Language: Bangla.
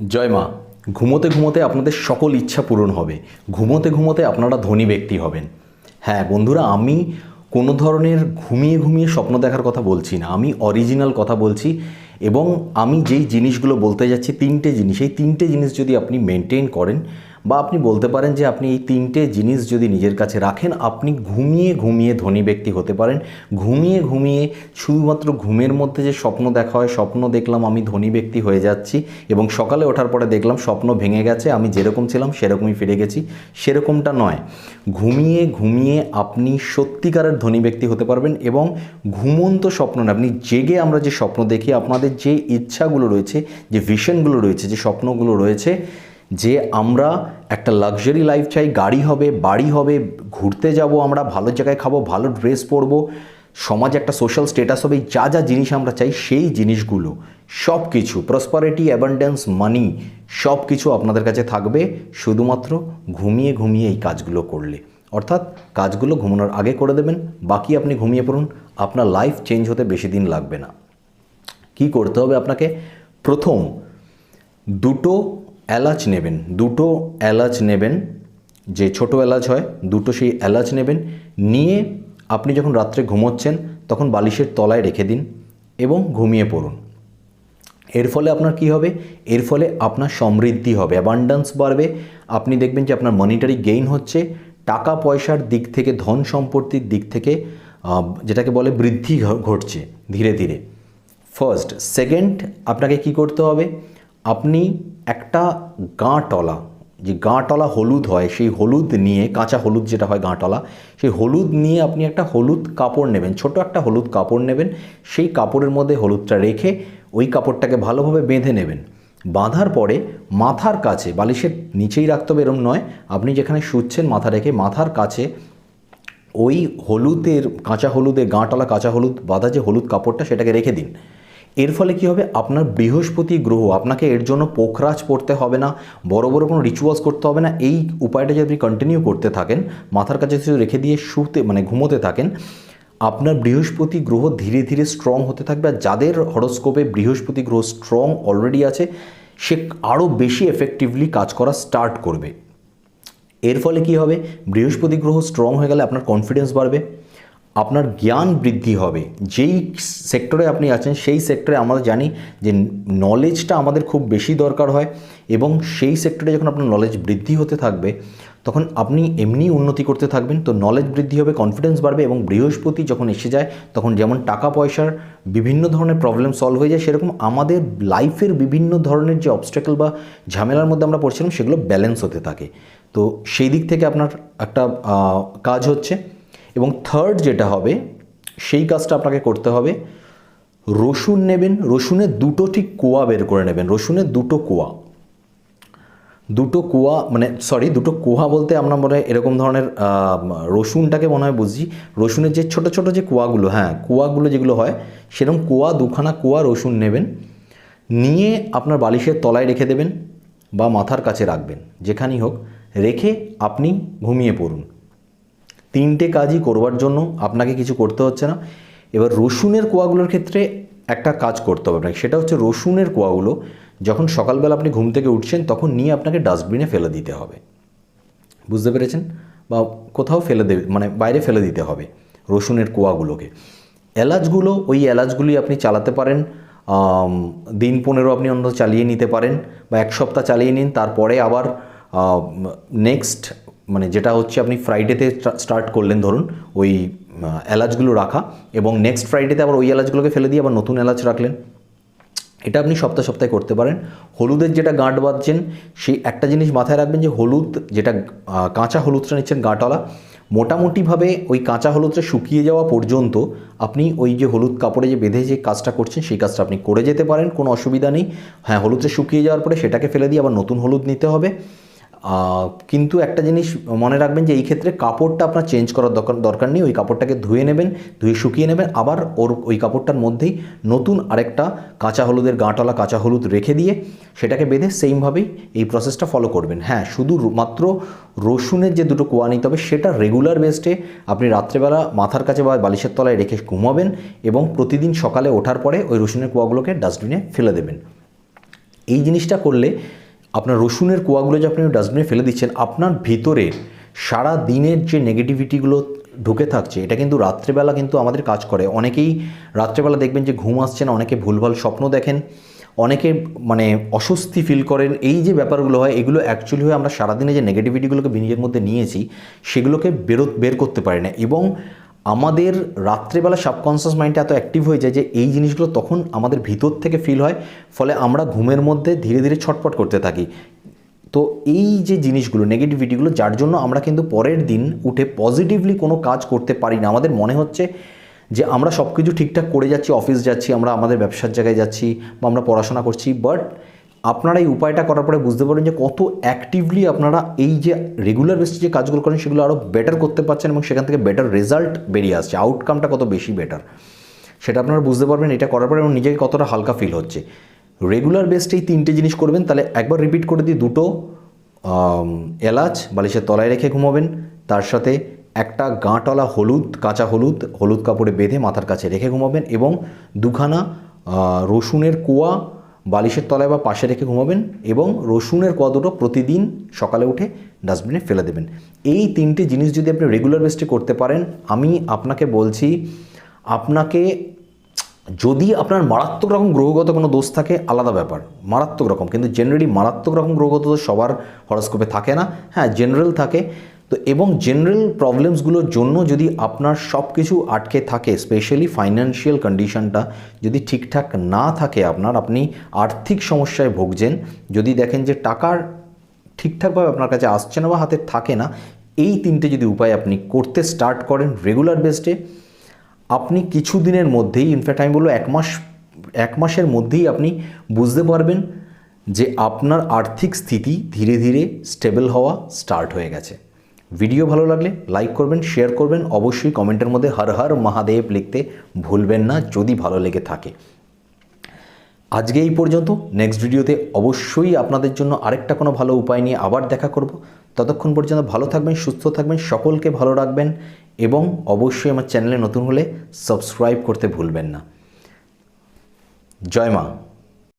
জয় মা, ঘুমোতে ঘুমোতে আপনাদের সকল ইচ্ছা পূরণ হবে। ঘুমোতে ঘুমোতে আপনারা ধনী ব্যক্তি হবেন। হ্যাঁ বন্ধুরা, আমি কোনো ধরনের ঘুমিয়ে ঘুমিয়ে স্বপ্ন দেখার কথা বলছি না। আমি অরিজিনাল কথা বলছি এবং আমি যেই জিনিসগুলো বলতে যাচ্ছি, তিনটে জিনিস। এই তিনটে জিনিস যদি আপনি মেনটেন করেন বা আপনি বলতে পারেন যে আপনি এই তিনটে জিনিস যদি নিজের কাছে রাখেন, আপনি ঘুমিয়ে ঘুমিয়ে ধনী ব্যক্তি হতে পারেন। ঘুমিয়ে ঘুমিয়ে শুধুমাত্র ঘুমের মধ্যে যে স্বপ্ন দেখা হয়, স্বপ্ন দেখলাম আমি ধনী ব্যক্তি হয়ে যাচ্ছি এবং সকালে ওঠার পরে দেখলাম স্বপ্ন ভেঙে গেছে, আমি যেরকম ছিলাম সেরকমই ফিরে গেছি। সেরকমটা নয়। ঘুমিয়ে ঘুমিয়ে আপনি সত্যিকারের ধনী ব্যক্তি হতে পারবেন এবং ঘুমন্ত স্বপ্ন না আপনি জেগে আমরা যে স্বপ্ন দেখি, আপনাদের যে ইচ্ছাগুলো রয়েছে, যে ভিশনগুলো রয়েছে, যে স্বপ্নগুলো রয়েছে যে আমরা একটা লাক্সারি লাইফ চাই, গাড়ি হবে, বাড়ি হবে, ঘুরতে যাব আমরা, ভালো জায়গায় খাব, ভালো ড্রেস পরবো, সমাজে একটা সোশ্যাল স্টেটাস হবে যা যা জিনিস আমরা চাই সেই জিনিসগুলো সব কিছু প্রসপারিটি অ্যাবান্ডেন্স মানি সব কিছু আপনাদের কাছে থাকবে, শুধুমাত্র ঘুমিয়ে ঘুমিয়ে এই কাজগুলো করলে। অর্থাৎ কাজগুলো ঘুমানোর আগে করে দেবেন, বাকি আপনি ঘুমিয়ে পড়ুন, আপনার লাইফ চেঞ্জ হতে বেশি দিন লাগবে না। কি করতে হবে আপনাকে? প্রথম, দুটো এলাচ নেবেন, দুটো এলাচ নেবেন, যে ছোট এলাচ হয়, দুটো সেই এলাচ নেবেন, নিয়ে আপনি যখন রাত্রে ঘুমোচ্ছেন, তখন বালিশের তলায় রেখে দিন এবং ঘুমিয়ে পড়ুন। এর ফলে আপনার কি হবে? এর ফলে আপনার সমৃদ্ধি হবে। অ্যাবান্ডান্স বাড়বে। আপনি দেখবেন যে আপনার মনিটারি গেইন হচ্ছে। টাকা পয়সার দিক থেকে, ধন সম্পত্তির দিক থেকে যেটাকে বলে বৃদ্ধি ঘটছে ধীরে ধীরে। ফার্স্ট সেকেন্ড আপনাকে কি করতে হবে? আপনি একটা গাঁটলা যে গাঁটলা হলুদ হয়, সেই হলুদ নিয়ে, কাঁচা হলুদ যেটা হয় গাঁটলা সেই হলুদ নিয়ে আপনি একটা হলুদ কাপড় নেবেন ছোট একটা হলুদ কাপড় নেবেন, সেই কাপড়ের মধ্যে হলুদটা রেখে ওই কাপড়টাকে ভালোভাবে বেঁধে নেবেন। বাঁধার পরে মাথার কাছে, বালিশের নিচেই রাখতে হবে, এরম নয়, আপনি যেখানে শুচ্ছেন মাথা রেখে, মাথার কাছে ওই হলুদের, কাঁচা হলুদে গাঁটলা কাঁচা হলুদ, বাঁধা যে হলুদ কাপড়টা, সেটাকে রেখে দিন। এর ফলে কি হবে? আপনার বৃহস্পতি গ্রহ, আপনাকে এর জন্য পোখরাজ পড়তে হবে না, বড় বড় কোনো রিচুয়ালস করতে হবে না। এই উপায়টা যদি আপনি কন্টিনিউ করতে থাকেন, মাথার কাছে শুধু রেখে দিয়ে শুতে মানে ঘুমোতে থাকেন, আপনার বৃহস্পতি গ্রহ ধীরে ধীরে স্ট্রং হতে থাকবে। আর যাদের হরস্কোপে বৃহস্পতি গ্রহ স্ট্রং অলরেডি আছে, সে আরও বেশি এফেক্টিভলি কাজ করা স্টার্ট করবে। এর ফলে কি হবে? বৃহস্পতি গ্রহ স্ট্রং হয়ে গেলে আপনার কনফিডেন্স বাড়বে। আপনার জ্ঞান বৃদ্ধি হবে। যেই সেক্টরে আপনি আছেন, সেই সেক্টরে আমরা জানি যে নলেজটা আমাদের খুব বেশি দরকার হয় এবং সেই সেক্টরে যখন আপনার নলেজ বৃদ্ধি হতে থাকবে, তখন আপনি এমনি উন্নতি করতে থাকবেন। তো নলেজ বৃদ্ধি হবে কনফিডেন্স বাড়বে এবং বৃহস্পতি যখন এসে যায়, তখন যেমন টাকা পয়সার বিভিন্ন ধরনের প্রবলেম সলভ হয়ে যায়, সেরকম আমাদের লাইফের বিভিন্ন ধরনের যে অবস্ট্যাকল বা ঝামেলার মধ্যে আমরা পড়ছিলাম, সেগুলো ব্যালেন্স হতে থাকে। তো সেই দিক থেকে আপনার একটা কাজ হচ্ছে। এবং থার্ড যেটা হবে, সেই কাজটা আপনাকে করতে হবে। রসুন নেবেন রসুনের দুটো ঠিক কোয়া বের করে নেবেন। রসুনের দুটো কোয়া। দুটো কোয়া মানে সরি দুটো কোয়া বলতে আমরা মনে হয় এরকম ধরনের রসুনটাকে মনে হয় বুঝি। রসুনের যে ছোট ছোট যে কোয়াগুলো হ্যাঁ কোয়াগুলো যেগুলো হয়, সেরকম কোয়া, দুখানা কোয়া রসুন নেবেন। নিয়ে আপনার বালিশের তলায় রেখে দেবেন বা মাথার কাছে রাখবেন, যেখানেই হোক। রেখে আপনি ঘুমিয়ে পড়ুন। তিনটে কাজই করবার জন্য আপনাকে কিছু করতে হচ্ছে না। এবার রসুনের কোয়াগুলোর ক্ষেত্রে একটা কাজ করতে হবে আপনাকে। সেটা হচ্ছে রসুনের কোয়াগুলো যখন সকালবেলা আপনি ঘুম থেকে উঠছেন তখন নিয়ে আপনাকে ডাস্টবিনে ফেলে দিতে হবে। বুঝতে পেরেছেন? বা কোথাও ফেলে দেবে মানে বাইরে ফেলে দিতে হবে রসুনের কোয়াগুলোকে। এলাচগুলো, ওই এলাচগুলি আপনি চালাতে পারেন দিন পনেরো আপনি অন্তত চালিয়ে নিতে পারেন বা এক সপ্তাহ চালিয়ে নিন, তারপরে আবার নেক্সট মানে যেটা হচ্ছে আপনি ফ্রাইডেতে স্টার্ট করলেন ধরুন, ওই এলাচগুলো রাখা এবং নেক্সট ফ্রাইডেতে আবার ওই এলাচগুলোকে ফেলে দিয়ে আবার নতুন এলাচ রাখলেন। এটা আপনি সপ্তাহে সপ্তাহে করতে পারেন। হলুদের যেটা গাঁট বাঁধছেন, সেই একটা জিনিস মাথায় রাখবেন যে হলুদ যেটা কাঁচা হলুদটা নিচ্ছেন গাঁটওয়ালা, মোটামুটিভাবে ওই কাঁচা হলুদটা শুকিয়ে যাওয়া পর্যন্ত আপনি ওই যে হলুদ কাপড়ে যে বেঁধে যে কাজটা করছেন, সেই কাজটা আপনি করে যেতে পারেন, কোনো অসুবিধা নেই। হ্যাঁ হলুদটা শুকিয়ে যাওয়ার পরে সেটাকে ফেলে দিয়ে আবার নতুন হলুদ নিতে হবে। কিন্তু একটা জিনিস মনে রাখবেন যে এই ক্ষেত্রে কাপড়টা আপনার চেঞ্জ করার দরকার দরকার নেই, ওই কাপড়টাকে ধুয়ে নেবেন, ধুয়ে শুকিয়ে নেবেন, আবার ওর ওই কাপড়টার মধ্যেই নতুন আরেকটা কাঁচা হলুদের গাঁটলা কাঁচা হলুদ রেখে দিয়ে সেটাকে বেঁধে সেমভাবেই এই প্রসেসটা ফলো করবেন। হ্যাঁ শুধু মাত্র রসুনের যে দুটো কোয়া নিতে হবে, সেটা রেগুলার বেসডে আপনি রাত্রেবেলা মাথার কাছে বা বালিশের তলায় রেখে ঘুমাবেন এবং প্রতিদিন সকালে ওঠার পরে ওই রসুনের কোয়াগুলোকে ডাস্টবিনে ফেলে দেবেন। এই জিনিসটা করলে আপনার রসুনের কোয়াগুলো যে আপনি ডাস্টবিনে ফেলে দিচ্ছেন, আপনার ভিতরের সারা দিনের যে নেগেটিভিটিগুলো ঢুকে থাকছে, এটা কিন্তু রাত্রেবেলা কিন্তু আমাদের কাজ করে। অনেকেই রাত্রেবেলা দেখবেন যে ঘুম আসছে না, অনেকে ভুলভাল স্বপ্ন দেখেন, অনেকে মানে অস্বস্তি ফিল করেন। এই যে ব্যাপারগুলো হয়, এগুলো অ্যাকচুয়ালি হয়ে আমরা সারাদিনে যে নেগেটিভিটিগুলোকে নিজের মধ্যে নিয়েছি, সেগুলোকে বেরো, বের করতে পারি না। এবং আমাদের রাত্রেবেলা সাবকনসিয়াস মাইন্ডটা এত অ্যাক্টিভ হয়ে যায় যে এই জিনিসগুলো তখন আমাদের ভিতর থেকে ফিল হয়, ফলে আমরা ঘুমের মধ্যে ধীরে ধীরে ছটপট করতে থাকি। তো এই যে জিনিসগুলো নেগেটিভিটিগুলো যার জন্য আমরা কিন্তু পরের দিন উঠে পজিটিভলি কোনো কাজ করতে পারি না। আমাদের মনে হচ্ছে যে আমরা সব কিছু ঠিকঠাক করে যাচ্ছি, অফিস যাচ্ছি, আমরা আমাদের ব্যবসার জায়গায় যাচ্ছি বা আমরা পড়াশোনা করছি বাট আপনারা এই উপায়টা করার পরে বুঝতে পারেন যে কত অ্যাক্টিভলি আপনারা এই যে রেগুলার বেসিস যে কাজগুলো করেন, সেগুলো আরও বেটার করতে পারছেন এবং সেখান থেকে বেটার রেজাল্ট বেরিয়ে আসছে। আউটকামটা কত বেশি বেটার সেটা আপনারা বুঝতে পারবেন, এটা করার পরে এবং নিজেকে কতটা হালকা ফিল হচ্ছে। রেগুলার বেসড এই তিনটে জিনিস করবেন, তাহলে একবার রিপিট করে দিই দুটো এলাচ বালিশের তলায় রেখে ঘুমাবেন। তার সাথে একটা গাঁটলা হলুদ, কাঁচা হলুদ হলুদ কাপড়ে বেঁধে মাথার কাছে রেখে ঘুমাবেন এবং দুখানা রসুনের কোয়া বালিশের তলায় বা পাশে রেখে ঘুমাবেন এবং রসুনের কোয়া দুটো প্রতিদিন সকালে উঠে ডাস্টবিনে ফেলে দেবেন। এই তিনটে জিনিস যদি আপনি রেগুলার বেসডে করতে পারেন, আমি আপনাকে বলছি, আপনাকে যদি আপনার মারাত্মক রকম গ্রহগত কোনো দোষ থাকে, আলাদা ব্যাপার, মারাত্মক রকম। কিন্তু জেনারেলি মারাত্মক রকম গ্রহগত দোষ সবার হরস্কোপে থাকে না। হ্যাঁ জেনারেল থাকে। তো এবং জেনারেল প্রবলেমসগুলোর জন্য যদি আপনার সব কিছু আটকে থাকে স্পেশালি ফাইন্যান্সিয়াল কন্ডিশনটা যদি ঠিকঠাক না থাকে আপনার, আপনি আর্থিক সমস্যায় ভুগছেন, যদি দেখেন যে টাকার ঠিকঠাকভাবে আপনার কাছে আসছে না বা হাতে থাকে না, এই তিনটে যদি উপায় আপনি করতে স্টার্ট করেন রেগুলার বেসডে আপনি কিছু দিনের মধ্যেই ইনফ্যাক্ট আমি বলব এক মাস, এক মাসের মধ্যেই আপনি বুঝতে পারবেন যে আপনার আর্থিক স্থিতি ধীরে ধীরে স্টেবল হওয়া স্টার্ট হয়ে গেছে। ভিডিও ভালো লাগলে লাইক করবেন শেয়ার করবেন, অবশ্যই কমেন্টের মধ্যে হর হর মহাদেব লিখতে ভুলবেন না যদি ভালো লেগে থাকে। আজকে এই পর্যন্ত নেক্সট ভিডিওতে অবশ্যই আপনাদের জন্য আরেকটা কোনো ভালো উপায় নিয়ে আবার দেখা করব। ততক্ষণ পর্যন্ত ভালো থাকবেন, সুস্থ থাকবেন, সকলকে ভালো রাখবেন এবং অবশ্যই আমার চ্যানেলে নতুন হলে সাবস্ক্রাইব করতে ভুলবেন না। জয় মা।